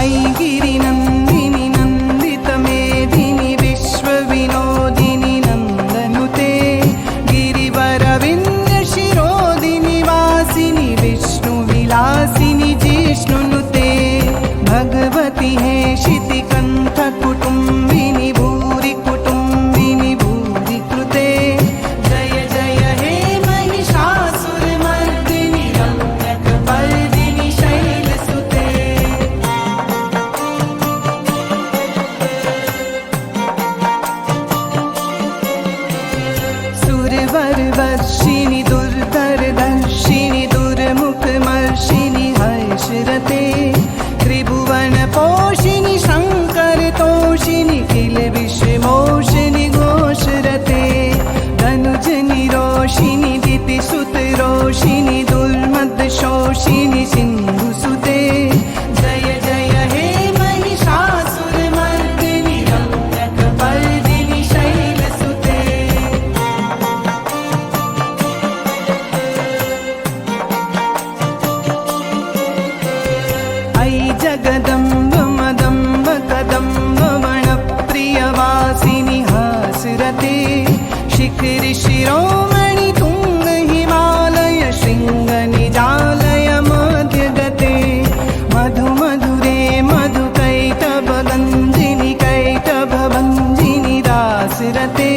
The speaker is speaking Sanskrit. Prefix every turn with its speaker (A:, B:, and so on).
A: मय गिरिनन्दिनि नन्दितमेधिनि विश्वविनोदिनि नन्दनुते गिरिवरविन्दशिरोदिनिवासिनि विष्णुविलासिनि जिष्णुनुते भगवति हे सुरवरवर्षिणि दुर्धरदर्शिनि दुर्मुखमर्षिणि हर्षरते त्रिभुवनपोषिणि श्रिरिशिरोमणि तु हिमालय श्रिङ्गनिदालय मध्यगते। मधु मधुरे मधुकैटभगञ्जिनि कैटभवञ्जिनिदासरते